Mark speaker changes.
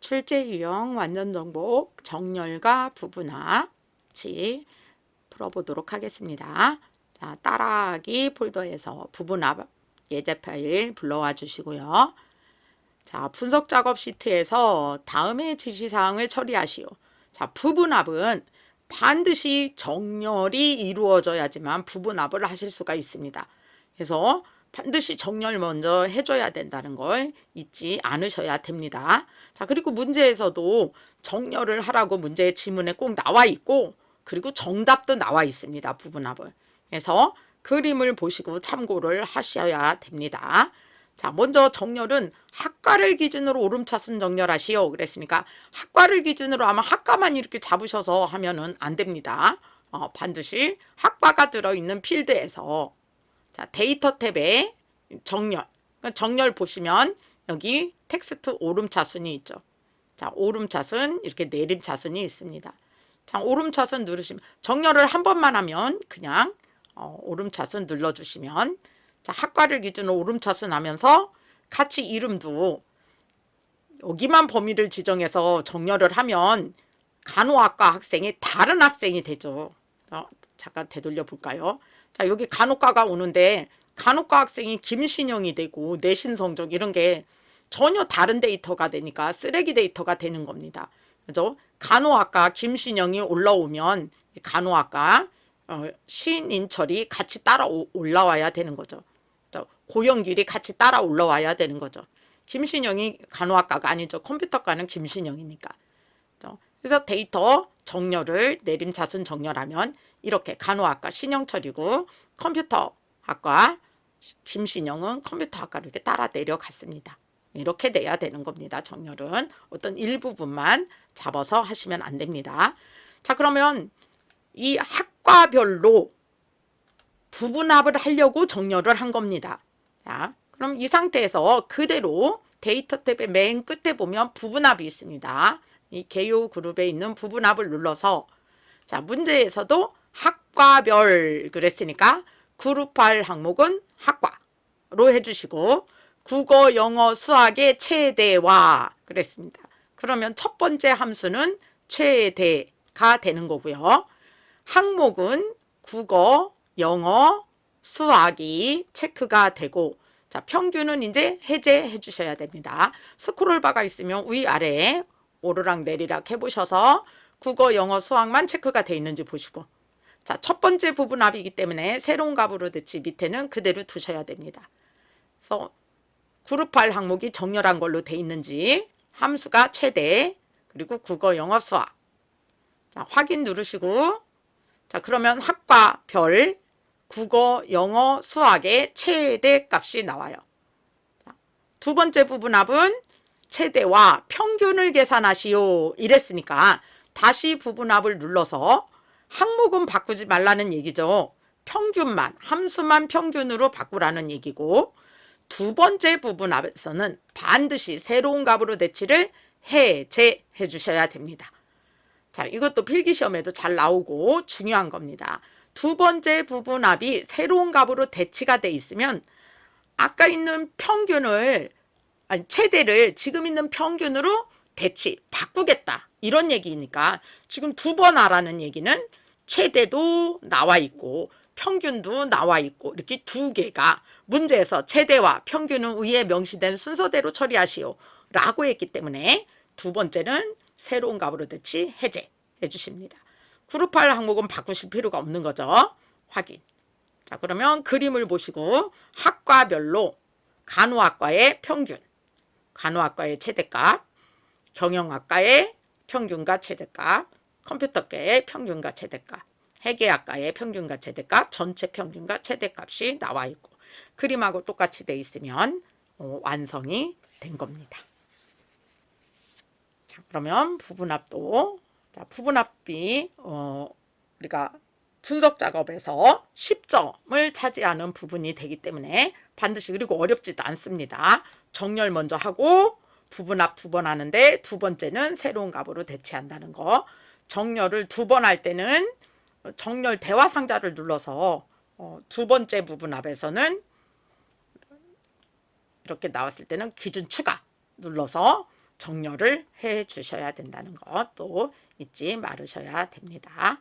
Speaker 1: 출제 유형 완전 정복 정렬과 부분합 같이 풀어보도록 하겠습니다. 자, 따라하기 폴더에서 부분합 예제 파일 불러와 주시고요. 자, 분석 작업 시트에서 다음의 지시사항을 처리하시오. 자, 부분합은 반드시 정렬이 이루어져야지만 부분합을 하실 수가 있습니다. 그래서 반드시 정렬 먼저 해줘야 된다는 걸 잊지 않으셔야 됩니다. 자, 그리고 문제에서도 정렬을 하라고 문제의 지문에 꼭 나와 있고, 그리고 정답도 나와 있습니다. 부분합은. 그래서 그림을 보시고 참고를 하셔야 됩니다. 자, 먼저 정렬은 학과를 기준으로 오름차순 정렬하시오. 그랬으니까 학과를 기준으로 아마 학과만 이렇게 잡으셔서 하면은 안 됩니다. 어, 반드시 학과가 들어있는 필드에서 자, 데이터 탭에 정렬. 그러니까 정렬 보시면 여기 텍스트 오름차순이 있죠. 자, 오름차순 이렇게 내림차순이 있습니다. 자, 오름차순 누르시면 정렬을 한 번만 하면 그냥 어, 오름차순 눌러주시면 자, 학과를 기준으로 오름차순 하면서 같이 이름도 여기만 범위를 지정해서 정렬을 하면 간호학과 학생이 다른 학생이 되죠. 어, 잠깐 되돌려 볼까요? 자, 여기 간호과가 오는데 간호과 학생이 김신영이 되고 내신 성적 이런 게 전혀 다른 데이터가 되니까 쓰레기 데이터가 되는 겁니다. 그죠? 간호학과 김신영이 올라오면 간호학과 어, 신인철이 같이 따라 오- 올라와야 되는 거죠. 저 고영길이 같이 따라 올라와야 되는 거죠. 김신영이 간호학과가 아니죠. 컴퓨터과는 김신영이니까. 그래서 데이터 정렬을 내림차순 정렬하면 이렇게 간호학과 신영철이고 컴퓨터학과 김신영은 컴퓨터학과를 이렇게 따라 내려갔습니다. 이렇게 돼야 되는 겁니다. 정렬은 어떤 일부분만 잡아서 하시면 안 됩니다. 자 그러면 이 학과별로 부분합을 하려고 정렬을 한 겁니다. 자, 그럼 이 상태에서 그대로 데이터 탭의 맨 끝에 보면 부분합이 있습니다. 이 개요 그룹에 있는 부분합을 눌러서 자, 문제에서도 학과별 그랬으니까 그룹할 항목은 학과로 해주시고 국어, 영어, 수학의 최대화 그랬습니다. 그러면 첫 번째 함수는 최대가 되는 거고요. 항목은 국어, 영어, 수학이 체크가 되고 자 평균은 이제 해제해 주셔야 됩니다. 스크롤 바가 있으면 위아래 오르락 내리락 해보셔서 국어, 영어, 수학만 체크가 돼 있는지 보시고 자 첫 번째 부분합이기 때문에 새로운 값으로 대치 밑에는 그대로 두셔야 됩니다. 그래서 그룹할 항목이 정렬한 걸로 돼 있는지 함수가 최대 그리고 국어, 영어, 수학 자 확인 누르시고 자, 그러면 학과 별 국어, 영어, 수학의 최대 값이 나와요. 자, 두 번째 부분합은 최대와 평균을 계산하시오. 이랬으니까 다시 부분합을 눌러서 항목은 바꾸지 말라는 얘기죠. 평균만, 함수만 평균으로 바꾸라는 얘기고 두 번째 부분합에서는 반드시 새로운 값으로 대치를 해제해 주셔야 됩니다. 자, 이것도 필기 시험에도 잘 나오고 중요한 겁니다. 두 번째 부분합이 새로운 값으로 대치가 돼 있으면 아까 있는 평균을 아니 최대를 지금 있는 평균으로 대치 바꾸겠다 이런 얘기니까 지금 두번 하라는 얘기는 최대도 나와 있고 평균도 나와 있고 이렇게 두 개가 문제에서 최대와 평균은 위에 명시된 순서대로 처리하시오 라고 했기 때문에 두 번째는 새로운 값으로 대치 해제해 주십니다. 그룹할 항목은 바꾸실 필요가 없는 거죠. 확인. 자, 그러면 그림을 보시고 학과별로 간호학과의 평균, 간호학과의 최대값, 경영학과의 평균과 최대값, 컴퓨터계의 평균과 최대값, 회계학과의 평균과 최대값, 전체 평균과 최대값이 나와 있고 그림하고 똑같이 돼 있으면 어, 완성이 된 겁니다. 자, 그러면 부분합도 자, 부분합이 어, 우리가 분석 작업에서 10점을 차지하는 부분이 되기 때문에 반드시 그리고 어렵지도 않습니다. 정렬 먼저 하고 부분합 두번 하는데 두 번째는 새로운 값으로 대체한다는 거. 정렬을 두 번 할 때는 정렬 대화 상자를 눌러서 어, 두 번째 부분합에서는 이렇게 나왔을 때는 기준 추가 눌러서 정렬을 해 주셔야 된다는 것도 잊지 말으셔야 됩니다.